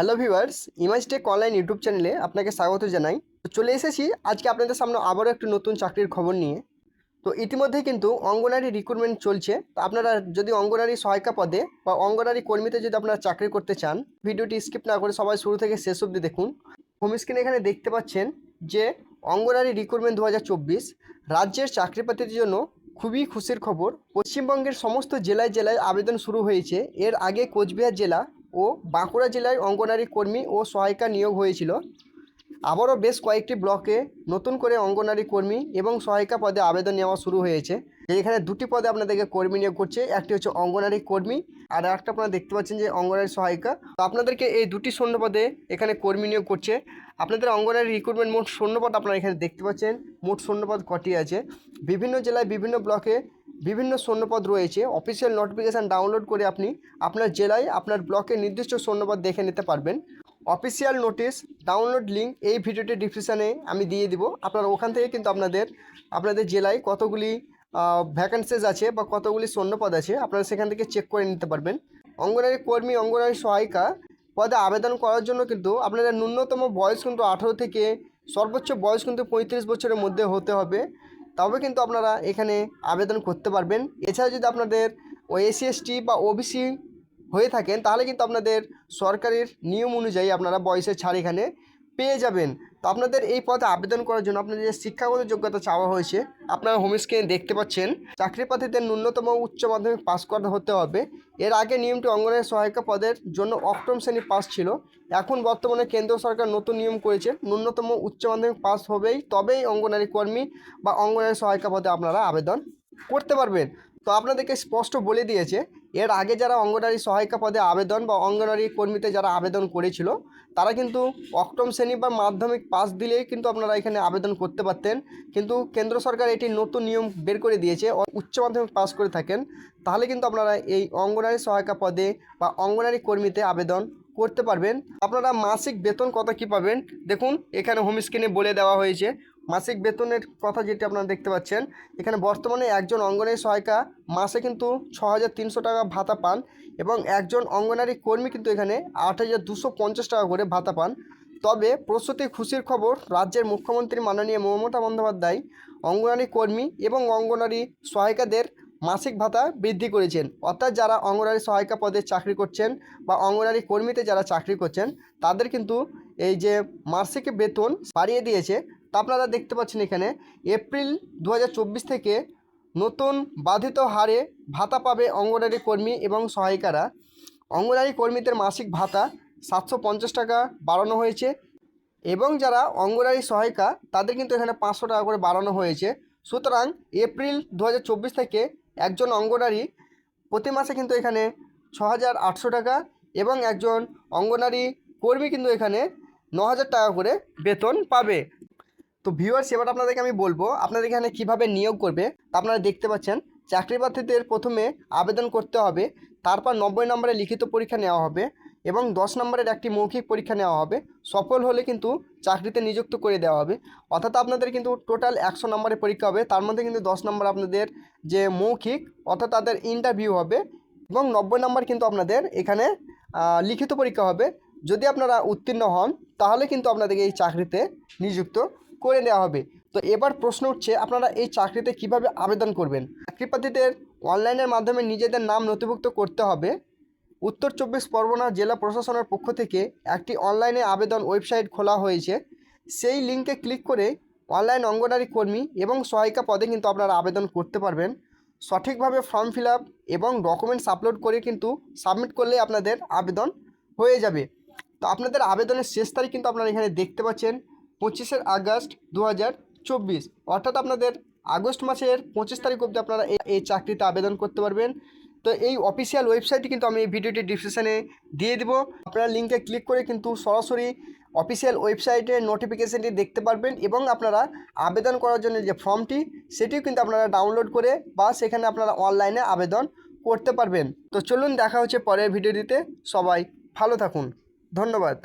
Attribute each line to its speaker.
Speaker 1: Hello viewers Image Tech online YouTube চ্যানেলে আপনাকে স্বাগত জানাই। তো চলে এসেছি আজকে আপনাদের সামনে আবারও একটি নতুন চাকরির খবর নিয়ে। তো ইতিমধ্যে কিন্তু অঙ্গনারী রিক্রুটমেন্ট চলছে। তো আপনারা যদি অঙ্গনারী সহায়িকা পদে বা অঙ্গনারী কর্মীতে যদি আপনারা চাকরি করতে চান, ভিডিওটি স্কিপ না করে সবাই শুরু থেকে শেষ অবধি দেখুন। হোম স্ক্রিনে এখানে দেখতে পাচ্ছেন যে অঙ্গনারী রিক্রুটমেন্ট দু হাজার চব্বিশ রাজ্যের চাকরি প্রার্থীদের জন্য খুবই খুশির খবর। পশ্চিমবঙ্গের সমস্ত জেলায় জেলায় আবেদন শুরু হয়েছে। এর আগে কোচবিহার জেলা ও বাঁকুড়া জেলায় অঙ্গনারী কর্মী ও সহায়িকা নিয়োগ হয়েছিল। আবারও বেশ কয়েকটি ব্লকে নতুন করে অঙ্গনারী কর্মী এবং সহায়িকা পদে আবেদন নেওয়া শুরু হয়েছে। এখানে দুটি পদে আপনাদেরকে কর্মী নিয়োগ করছে, একটি হচ্ছে অঙ্গনারী কর্মী আর একটা আপনারা দেখতে পাচ্ছেন যে অঙ্গনারী সহায়িকা। তো আপনাদেরকে এই দুটি শূন্য পদে এখানে কর্মী নিয়োগ করছে। আপনাদের অঙ্গনারী রিক্রুটমেন্ট মোট শূন্যপদ আপনারা এখানে দেখতে পাচ্ছেন। মোট শূন্যপদ কটি আছে? বিভিন্ন জেলায় বিভিন্ন ব্লকে বিভিন্ন শূন্যপদ রয়েছে। অফিসিয়াল নোটিফিকেশান ডাউনলোড করে আপনি আপনার জেলায় আপনার ব্লকে নির্দিষ্ট শূন্যপদ দেখে নিতে পারবেন। অফিসিয়াল নোটিশ ডাউনলোড লিঙ্ক এই ভিডিওটি ডিসক্রিপশানে আমি দিয়ে দিব। আপনারা ওখান থেকে কিন্তু আপনাদের আপনাদের জেলায় কতগুলি ভ্যাকেন্সিজ আছে বা কতগুলি শূন্যপদ আছে আপনারা সেখান থেকে চেক করে নিতে পারবেন। অঙ্গনারী কর্মী, অঙ্গনারী সহায়িকা পদে আবেদন করার জন্য কিন্তু আপনাদের ন্যূনতম বয়স কিন্তু আঠেরো থেকে সর্বোচ্চ বয়স কিন্তু পঁয়ত্রিশ বছরের মধ্যে হতে হবে। তবে কিন্তু আপনারা এখানে আবেদন করতে পারবেন। এছাড়া যদি আপনাদের ও এসসি এসটি বা ওবিসি হয়ে থাকেন, তাহলে কিন্তু আপনাদের সরকারের নিয়ম অনুযায়ী আপনারা বয়সের ছাড় এখানে পেয়ে যাবেন। তো আপনাদের এই পদে আবেদন করার জন্য আপনাদের যে শিক্ষাগত যোগ্যতা চাওয়া হয়েছে, আপনারা হোম স্ক্রিনে দেখতে পাচ্ছেন। চাকরি প্রার্থীদের ন্যূনতম উচ্চ মাধ্যমিক পাস করতে হতে হবে। এর আগে নিয়মটি অঙ্গনের সহায়িকা পদের জন্য অষ্টম শ্রেণি পাস ছিল। এখন বর্তমানে কেন্দ্র সরকার নতুন নিয়ম করেছে, ন্যূনতম উচ্চ মাধ্যমিক পাস হবেই, তবেই অঙ্গনারী কর্মী বা অঙ্গনারী সহায়িকা পদে আপনারা আবেদন করতে পারবেন। তো আপনাদেরকে স্পষ্ট বলে দিয়েছে এর আগে যারা অঙ্গনারী সহায়িকা পদে আবেদন বা অঙ্গনারী কর্মীতে যারা আবেদন করেছিল, তারা কিন্তু অষ্টম শ্রেণি বা মাধ্যমিক পাস দিলেই কিন্তু আপনারা এখানে আবেদন করতে পারতেন। কিন্তু কেন্দ্র সরকার এটি নতুন নিয়ম বের করে দিয়েছে উচ্চ মাধ্যমিক পাস করে থাকেন, তাহলে কিন্তু আপনারা এই অঙ্গনারী সহায়িকা পদে বা অঙ্গনারী কর্মীতে আবেদন করতে পারবেন। আপনারা মাসিক বেতন কত কী পাবেন? দেখুন, এখানে হোম স্ক্রিনে বলে দেওয়া হয়েছে। মাসিক বেতনের কথা যেটি আপনারা দেখতে পাচ্ছেন, এখানে বর্তমানে একজন অঙ্গনারী সহায়িকা মাসে কিন্তু ছ হাজার তিনশো টাকা ভাতা পান এবং একজন অঙ্গনারী কর্মী কিন্তু এখানে আট হাজার দুশো পঞ্চাশ টাকা করে ভাতা পান। তবে প্রস্তুতি খুশির খবর, রাজ্যের মুখ্যমন্ত্রী মাননীয় মমতা বন্দ্যোপাধ্যায় অঙ্গনারী কর্মী এবং অঙ্গনারী সহায়িকাদের মাসিক ভাতা বৃদ্ধি করেছেন। অর্থাৎ যারা অঙ্গনারী সহায়িকা পদে চাকরি করছেন বা অঙ্গনারী কর্মীতে যারা চাকরি করছেন, তাদের কিন্তু এই যে মাসিক বেতন বাড়িয়ে দিয়েছে তা আপনারা দেখতে পাচ্ছেন এখানে, এপ্রিল দু হাজার চব্বিশ থেকে নতুন বাধিত হারে ভাতা পাবে অঙ্গনারী কর্মী এবং সহায়িকারা। অঙ্গনারী কর্মীদের মাসিক ভাতা সাতশো পঞ্চাশ টাকা বাড়ানো হয়েছে এবং যারা অঙ্গনারী সহায়িকা, তাদের কিন্তু এখানে পাঁচশো টাকা করে বাড়ানো হয়েছে। সুতরাং এপ্রিল দু হাজার চব্বিশ থেকে একজন অঙ্গনারী প্রতি মাসে কিন্তু এখানে ছ আটশো টাকা এবং একজন অঙ্গনারী কর্মী কিন্তু এখানে ন হাজার টাকা করে বেতন পাবে। তো ভিউয়ার্স এবার আপনাদেরকে আমি বলব আপনাদের এখানে কীভাবে নিয়োগ করবে, তা আপনারা দেখতে পাচ্ছেন। চাকরি প্রার্থীদের প্রথমে আবেদন করতে হবে, তারপর নব্বই নম্বরে লিখিত পরীক্ষা নেওয়া হবে এবং দশ নম্বরের একটি মৌখিক পরীক্ষা নেওয়া হবে। সফল হলে কিন্তু চাকরিতে নিযুক্ত করে দেওয়া হবে। অর্থাৎ আপনাদের কিন্তু টোটাল একশো নম্বরের পরীক্ষা হবে, তার মধ্যে কিন্তু দশ নম্বর আপনাদের যে মৌখিক, অর্থাৎ তাদের ইন্টারভিউ হবে এবং নব্বই নম্বর কিন্তু আপনাদের এখানে লিখিত পরীক্ষা হবে। যদি আপনারা উত্তীর্ণ হন, তাহলে কিন্তু আপনাদেরকে এই চাকরিতে নিযুক্ত করে দেওয়া হবে। তো এবার প্রশ্ন উঠছে, আপনারা এই চাকরিতে কীভাবে আবেদন করবেন? চাকরি প্রার্থীদের অনলাইনের মাধ্যমে নিজেদের নাম নথিভুক্ত করতে হবে। উত্তর চব্বিশ পরগনা জেলা প্রশাসনের পক্ষ থেকে একটি অনলাইনে আবেদন ওয়েবসাইট খোলা হয়েছে। সেই লিঙ্কে ক্লিক করে অনলাইন অঙ্গনারী কর্মী এবং সহায়িকা পদে কিন্তু আপনারা আবেদন করতে পারবেন। সঠিকভাবে ফর্ম ফিল আপ এবং ডকুমেন্টস আপলোড করে কিন্তু সাবমিট করলে আপনাদের আবেদন হয়ে যাবে। তো আপনাদের আবেদনের শেষ তারিখ কিন্তু আপনারা এখানে দেখতে পাচ্ছেন। পঁচিশে আগস্ট দু চব্বিশ। অর্থাৎ আপনাদের আগস্ট মাসের পঁচিশ তারিখ অবধি আপনারা এই চাকরিতে আবেদন করতে পারবেন। তো এই অফিসিয়াল ওয়েবসাইটটি কিন্তু আমি এই ভিডিওটি ডিসক্রিপশানে দিয়ে দিব। আপনারা লিঙ্কে ক্লিক করে কিন্তু সরাসরি অফিসিয়াল ওয়েবসাইটের নোটিফিকেশানটি দেখতে পারবেন এবং আপনারা আবেদন করার জন্য যে ফর্মটি, সেটিও কিন্তু আপনারা ডাউনলোড করে বা সেখানে আপনারা অনলাইনে আবেদন করতে পারবেন। তো চলুন দেখা হচ্ছে পরের ভিডিওটিতে সবাই ভালো থাকুন। ধন্যবাদ।